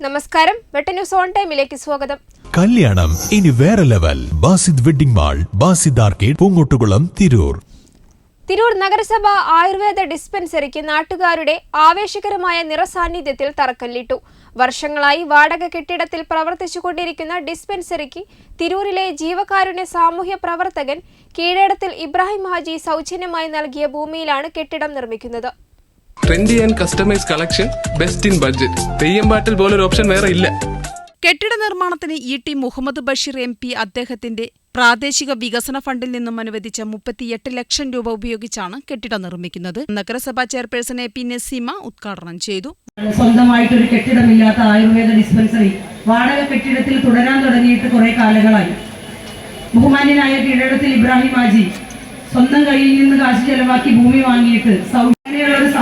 നമസ്കാരം. വെട്ട news on ടൈമിലേക്ക് സ്വാഗതം. കല്യാണം ഇനി വേറെ level. Basid wedding mall Basid arcade Poongottukulam Tirur. Tirur നഗരസഭ ആയുർവേദ ഡിസ്പെൻസറിക്ക് നാട്ടുകാരുടെ ആവേശകരമായ നിറസാന്നിധ്യത്തിൽ തറക്കല്ലിട്ടു. വർഷങ്ങളായി വാടക കെട്ടിടത്തിൽ പ്രവർത്തിച്ചുകൊണ്ടിരിക്കുന്ന ഡിസ്പെൻസറിക്ക് തിരൂരിലെ ജീവകാരുണ്യ സാമൂഹ്യ പ്രവർത്തകൻ കീഴടത്തിൽ ഇബ്രാഹിം ഹാജി സൗജന്യമായി നൽകിയ ഭൂമിയിലാണ് കെട്ടിടം നിർമ്മിക്കുന്നത്. Trendy and customise collection best in budget Theyyam പാട്ടിൽ പോലൊരു ഓപ്ഷൻ വേറെ ഇല്ല. കെട്ടിട നിർമ്മാണത്തിന് E T Muhammad Basheer M P അദ്ദേഹത്തിന്റെ പ്രാദേശിക വികസന ഫണ്ടിൽ നിന്നും അനുവദിച്ച മുപ്പത്തിയെട്ട് ലക്ഷം രൂപ ഉപയോഗിച്ചാണ് കെട്ടിടം നിർമ്മിക്കുന്നത്. നഗരസഭാ ചെയർപേഴ്സൺ എ പി നസീമ ഉദ്ഘാടനം ചെയ്തു. സ്വന്തമായിട്ട് ഒരു കെട്ടിടമില്ലാത്ത ആയുർവേദ ഡിസ്പെൻസറി വാടക കെട്ടിടത്തിൽ തുടരാൻ തുടങ്ങിയിട്ട് കുറെ കാലങ്ങളായി. ബഹുമാന്യനായ കീഴടത്തിൽ ഇബ്രാഹിം ആജി സ്വന്തം കയ്യിൽ നിന്ന് കാശ് ചെലവാക്കി ഭൂമി വാങ്ങിയിട്ട്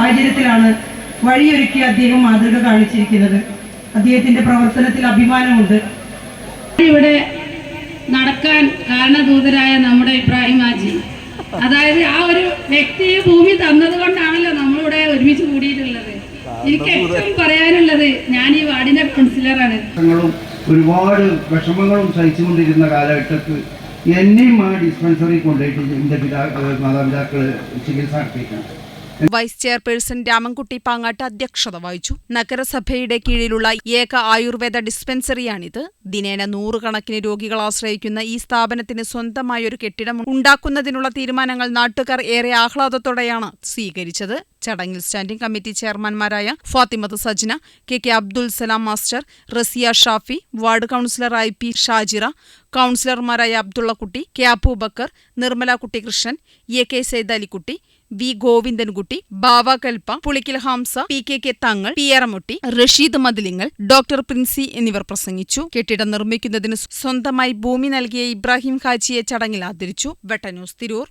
സാഹചര്യത്തിലാണ് വഴിയൊരുക്കി അദ്ദേഹം മാതൃക കാണിച്ചിരിക്കുന്നത്. അദ്ദേഹത്തിന്റെ പ്രവർത്തനത്തിൽ അഭിമാനമുണ്ട്. ഇവിടെ നടക്കാൻ കാരണദൂതരായ നമ്മുടെ ഇബ്രാഹിം ആജി അതായത് ആ ഒരു വ്യക്തിയെ ഭൂമി തന്നത് കൊണ്ടാണല്ലോ നമ്മളിവിടെ ഒരുമിച്ച് കൂടിയിട്ടുള്ളത്. എനിക്ക് ഏറ്റവും പറയാനുള്ളത് ഞാൻ ഈ വാർഡിന്റെ കൗൺസിലറാണ്. ഒരുപാട് വിഷമങ്ങളും സഹിച്ചുകൊണ്ടിരുന്ന കാലഘട്ടത്തിൽ എന്നെയും ആ ഡിസ്പെൻസറി കൊണ്ടുപോയിട്ട് എന്റെ പിതാ മാതാപിതാക്കൾ ചികിത്സ നടത്തിയിട്ടുണ്ട് വൈസ് ചെയർപേഴ്സൺ രാമൻകുട്ടി പാങ്ങാട്ട് അധ്യക്ഷത വഹിച്ചു. നഗരസഭയുടെ കീഴിലുള്ള ഏക ആയുർവേദ ഡിസ്പെൻസറിയാണിത്. ദിനേന നൂറുകണക്കിന് രോഗികൾ ആശ്രയിക്കുന്ന ഈ സ്ഥാപനത്തിന് സ്വന്തമായൊരു കെട്ടിടം ഉണ്ടാക്കുന്നതിനുള്ള തീരുമാനങ്ങൾ നാട്ടുകാർ ഏറെ ആഹ്ലാദത്തോടെയാണ് സ്വീകരിച്ചത്. ചടങ്ങിൽ standing committee ചെയർമാൻമാരായ Fathimath Sajna K K Abdul Salam master Rasiya Shafi ward councillor I P Shajira കൌൺസിലർമാരായ Abdullakutty K Aboobacker Nirmala Kuttikrishnan A K Saidalikutty V Govindankutty Bava Kalpa Pulikkal Hamza P K K Thangal P Eramutty Rasheed Mathilingal doctor Princy എന്നിവർ പ്രസംഗിച്ചു. കെട്ടിടം നിർമ്മിക്കുന്നതിന് സ്വന്തമായി ഭൂമി നൽകിയ ഇബ്രാഹിം ഹാജിയെ ചടങ്ങിൽ ആദരിച്ചു. വെട്ടന്യൂസ് തിരൂർ.